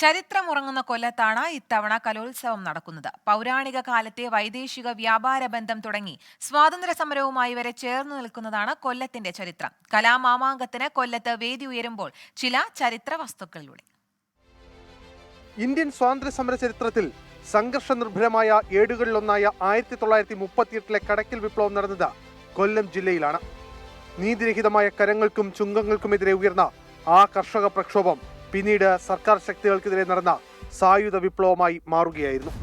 ചരിത്രമുറങ്ങുന്ന കൊല്ലത്താണ് ഇത്തവണ കലോത്സവം നടക്കുന്നത്. പൗരാണിക കാലത്തെ വൈദേശിക വ്യാപാര ബന്ധം തുടങ്ങി സ്വാതന്ത്ര്യ സമരവുമായി വരെ ചേർന്നു നിൽക്കുന്നതാണ് കൊല്ലത്തിന്റെ ചരിത്രം. കലാമാമാങ്കത്തിന് കൊല്ലത്ത് വേദി ഉയരുമ്പോൾ ചില ചരിത്ര വസ്തുക്കളിലൂടെ. ഇന്ത്യൻ സ്വാതന്ത്ര്യ സമര ചരിത്രത്തിൽ സംഘർഷ നിർഭരമായ ഏടുകളിലൊന്നായ ആയിരത്തി തൊള്ളായിരത്തി മുപ്പത്തിയെട്ടിലെ കടക്കിൽ വിപ്ലവം നടന്നത് കൊല്ലം ജില്ലയിലാണ്. നീതിരഹിതമായ കരങ്ങൾക്കും ചുങ്കങ്ങൾക്കുമെതിരെ ഉയർന്ന ആ കർഷക പ്രക്ഷോഭം പിന്നീട് സർക്കാർ ശക്തികൾക്കെതിരെ നടന്ന സായുധ വിപ്ലവമായി മാറുകയായിരുന്നു.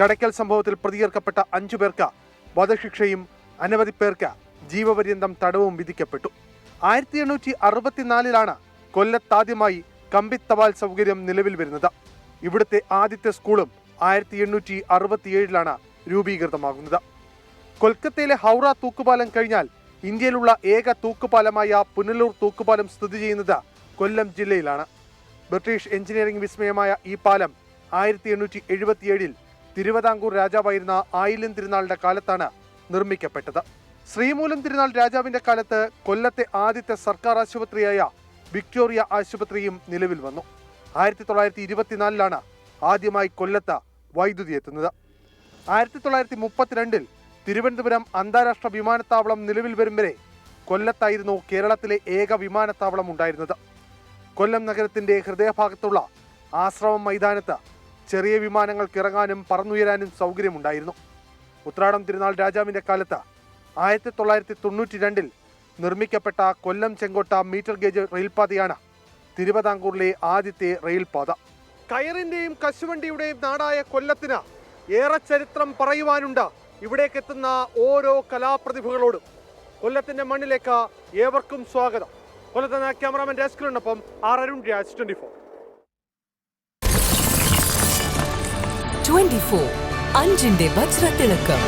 കടയ്ക്കൽ സംഭവത്തിൽ പ്രതികർക്കപ്പെട്ട അഞ്ചു പേർക്ക് വധശിക്ഷയും അനവധി പേർക്ക് ജീവപര്യന്തം തടവും വിധിക്കപ്പെട്ടു. ആയിരത്തി എണ്ണൂറ്റി അറുപത്തിനാലിലാണ് കൊല്ലത്താദ്യമായി കമ്പിത്തപാൽ സൗകര്യം നിലവിൽ വരുന്നത്. ഇവിടുത്തെ ആദ്യത്തെ സ്കൂളും ആയിരത്തി എണ്ണൂറ്റി അറുപത്തിയേഴിലാണ് രൂപീകൃതമാകുന്നത്. കൊൽക്കത്തയിലെ ഹൗറ തൂക്കുപാലം കഴിഞ്ഞാൽ ഇന്ത്യയിലുള്ള ഏക തൂക്കുപാലമായ പുനലൂർ തൂക്കുപാലം സ്ഥിതി ചെയ്യുന്നത് കൊല്ലം ജില്ലയിലാണ്. ബ്രിട്ടീഷ് എഞ്ചിനീയറിംഗ് വിസ്മയമായ ഈ പാലം ആയിരത്തി എണ്ണൂറ്റി എഴുപത്തിയേഴിൽ തിരുവിതാംകൂർ രാജാവായിരുന്ന ആയില്യം തിരുനാളിന്റെ കാലത്താണ് നിർമ്മിക്കപ്പെട്ടത്. ശ്രീമൂലം തിരുനാൾ രാജാവിന്റെ കാലത്ത് കൊല്ലത്തെ ആദ്യത്തെ സർക്കാർ ആശുപത്രിയായ വിക്ടോറിയ ആശുപത്രിയും നിലവിൽ വന്നു. ആയിരത്തി തൊള്ളായിരത്തി ഇരുപത്തിനാലിലാണ് ആദ്യമായി കൊല്ലത്ത് വൈദ്യുതി എത്തുന്നത്. ആയിരത്തി തൊള്ളായിരത്തി മുപ്പത്തിരണ്ടിൽ തിരുവനന്തപുരം അന്താരാഷ്ട്ര വിമാനത്താവളം നിലവിൽ വരും വരെ കൊല്ലത്തായിരുന്നു കേരളത്തിലെ ഏക വിമാനത്താവളം ഉണ്ടായിരുന്നത്. കൊല്ലം നഗരത്തിന്റെ ഹൃദയഭാഗത്തുള്ള ആശ്രമം മൈതാനത്ത് ചെറിയ വിമാനങ്ങൾക്ക് ഇറങ്ങാനും പറന്നുയരാനും സൗകര്യമുണ്ടായിരുന്നു. ഉത്രാടം തിരുനാൾ രാജാവിന്റെ കാലത്ത് ആയിരത്തി തൊള്ളായിരത്തി തൊണ്ണൂറ്റി രണ്ടിൽ നിർമ്മിക്കപ്പെട്ട കൊല്ലം ചെങ്കോട്ട മീറ്റർ ഗേജ് റെയിൽപാതയാണ് തിരുവിതാംകൂറിലെ ആദ്യത്തെ റെയിൽപാത. കയറിന്റെയും കശുവണ്ടിയുടെയും നാടായ കൊല്ലത്തിന് ഏറെ ചരിത്രം പറയുവാനുണ്ട് ഇവിടേക്ക് എത്തുന്ന ഓരോ കലാപ്രതിഭകളോടും. കൊല്ലത്തിന്റെ മണ്ണിലേക്ക് ഏവർക്കും സ്വാഗതം. കൊല്ലത്ത് cameraman ഡെസ്കിലുണ്ടപ്പം R Arun Raj twenty four. 24 അഞ്ചിന്റെ വജ്രത്തിളക്കം.